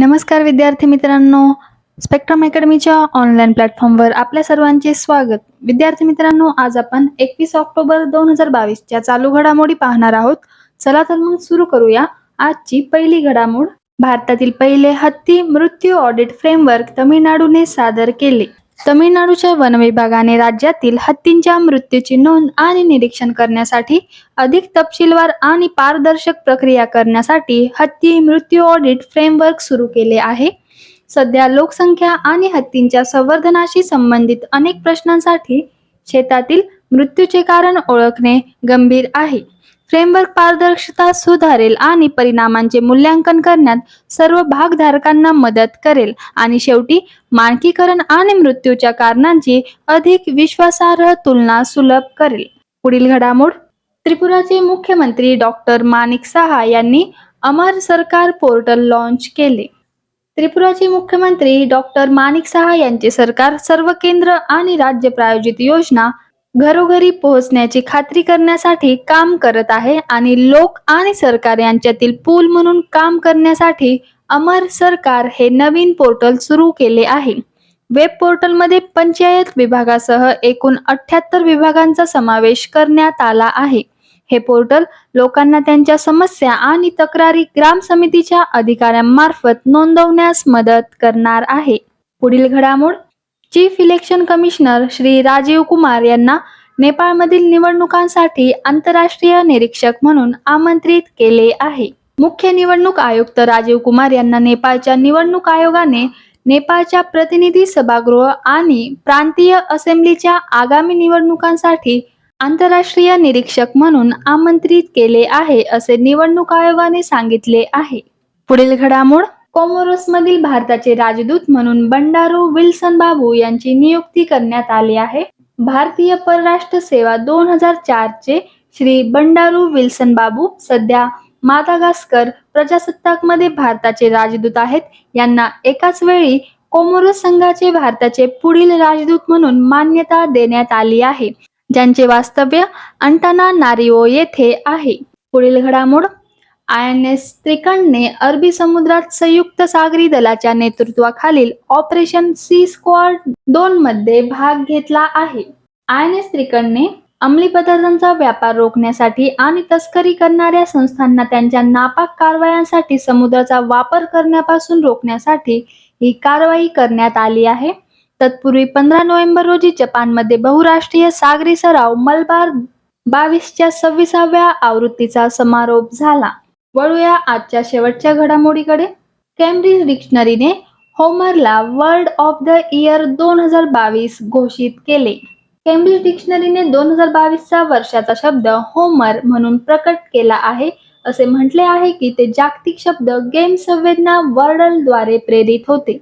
नमस्कार विद्यार्थी मित्रांनो. स्पेक्ट्रम अकॅडमीच्या ऑनलाईन प्लॅटफॉर्मवर आपल्या सर्वांचे स्वागत. विद्यार्थी मित्रांनो आज आपण एकवीस ऑक्टोबर दोन हजार बावीसच्या चालू घडामोडी पाहणार आहोत. चला तर मग सुरू करूया. आजची पहिली घडामोड. भारतातील पहिले हत्ती मृत्यू ऑडिट फ्रेमवर्क तमिळनाडूने सादर केले. तमिळनाडूच्या वन विभागाने राज्यातील हत्तींच्या मृत्यूची नोंद आणि निरीक्षण करण्यासाठी अधिक तपशीलवार आणि पारदर्शक प्रक्रिया करण्यासाठी हत्ती मृत्यू ऑडिट फ्रेमवर्क सुरू केले आहे. सध्या लोकसंख्या आणि हत्तींच्या संवर्धनाशी संबंधित अनेक प्रश्नांसाठी शेतातील मृत्यूचे कारण ओळखणे गंभीर आहे. फ्रेमवर्क पारदर्शकता सुधारेल आणि परिणामांचे मूल्यांकन करण्यात सर्व भागधारकांना मदत करेल. आणि शेवटी मानकीकरण आणि मृत्यूच्या कारणांची अधिक विश्वासार्ह तुलना सुलभ करेल. पुढील घडामोड त्रिपुराचे मुख्यमंत्री डॉक्टर माणिक सहा यांनी अमर सरकार पोर्टल लॉन्च केले. त्रिपुराचे मुख्यमंत्री डॉक्टर माणिक सहा यांचे सरकार सर्व केंद्र आणि राज्य प्रायोजित योजना घरोघरी पोहोचण्याची खात्री करण्यासाठी काम करत आहे आणि लोक आणि सरकार यांच्यातील पूल म्हणून काम करण्यासाठी अमर सरकार हे नवीन पोर्टल सुरू केले आहे. वेब पोर्टलमध्ये पंचायत विभागासह एकूण अठ्याहत्तर विभागांचा समावेश करण्यात आला आहे. हे पोर्टल लोकांना त्यांच्या समस्या आणि तक्रारी ग्राम समितीच्या अधिकाऱ्यांमार्फत नोंदवण्यास मदत करणार आहे. पुढील घडामोड chief election commissioner Shri Rajiv Kumar यांना नेपाळमधील निवडणुकांसाठी आंतरराष्ट्रीय निरीक्षक म्हणून आमंत्रित केले आहे. मुख्य निवडणूक आयुक्त राजीव कुमार यांना नेपाळच्या निवडणूक आयोगाने नेपाळच्या प्रतिनिधी सभागृह आणि प्रांतीय असेंब्लीच्या आगामी निवडणुकांसाठी आंतरराष्ट्रीय निरीक्षक म्हणून आमंत्रित केले आहे असे निवडणूक आयोगाने सांगितले आहे. पुढील घडामोड कोमोरोसमधील भारताचे राजदूत म्हणून बंडारू विल्सन बाबू यांची नियुक्ती करण्यात आली आहे. भारतीय परराष्ट्र सेवा दोन हजार चार चे श्री बंडारू विल्सन बाबू सध्या मादागास्कर प्रजासत्ताकमध्ये भारताचे राजदूत आहेत. यांना एकाच वेळी कोमोरोस संघाचे भारताचे पुढील राजदूत म्हणून मान्यता देण्यात आली आहे. ज्यांचे वास्तव्य अंटाना नारिओ येथे आहे. पुढील घडामोड आय एन एस त्रिकंडने अरबी समुद्रात संयुक्त सागरी दलाच्या नेतृत्वाखालील ऑपरेशन सी स्क्वॉड दोन मध्ये भाग घेतला आहे. आय एन एस त्रिकंडने अंमली पदार्थांचा व्यापार रोखण्यासाठी आणि तस्करी करणाऱ्या संस्थांना त्यांच्या नापाक कारवायांसाठी समुद्राचा वापर करण्यापासून रोखण्यासाठी ही कारवाई करण्यात आली आहे. तत्पूर्वी पंधरा नोव्हेंबर रोजी जपानमध्ये बहुराष्ट्रीय सागरी सराव मलबार बावीसच्या सव्वीसाव्या आवृत्तीचा समारोप झाला. वळूया आजच्या शेवटच्या घडामोडीकडे. केम्ब्रिज डिक्शनरीने होमरला वर्ल्ड ऑफ द इयर दोन हजार बावीस घोषित केले. केम्ब्रिज डिक्शनरीने दोन हजार बावीसचा वर्षाचा शब्द होमर म्हणून प्रकट केला आहे. असे म्हटले आहे की ते जागतिक शब्द गेम संवेदना वर्डलद्वारे प्रेरित होते.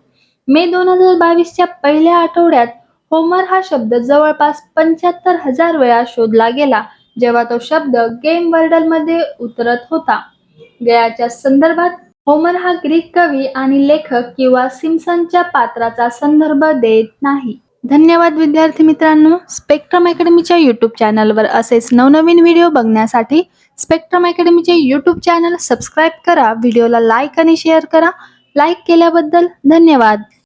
मे दोन हजार बावीसच्या पहिल्या आठवड्यात होमर हा शब्द जवळपास पंच्याहत्तर हजार वेळा शोधला गेला जेव्हा तो शब्द गेम वर्डलमध्ये उतरत होता. गयाच्या संदर्भात होमर हा ग्रीक कवी आणि लेखक किंवा सिम्सनच्या पात्राचा संदर्भ देत नाही. धन्यवाद विद्यार्थी मित्रांनो. स्पेक्ट्रम अकॅडमीच्या यूट्यूब चॅनलवर असेच नवनवीन व्हिडिओ बघण्यासाठी स्पेक्ट्रम अकॅडमीचे यूट्यूब चॅनल सबस्क्राईब करा व्हिडिओला लाईक आणि शेअर करा. लाईक केल्याबद्दल धन्यवाद.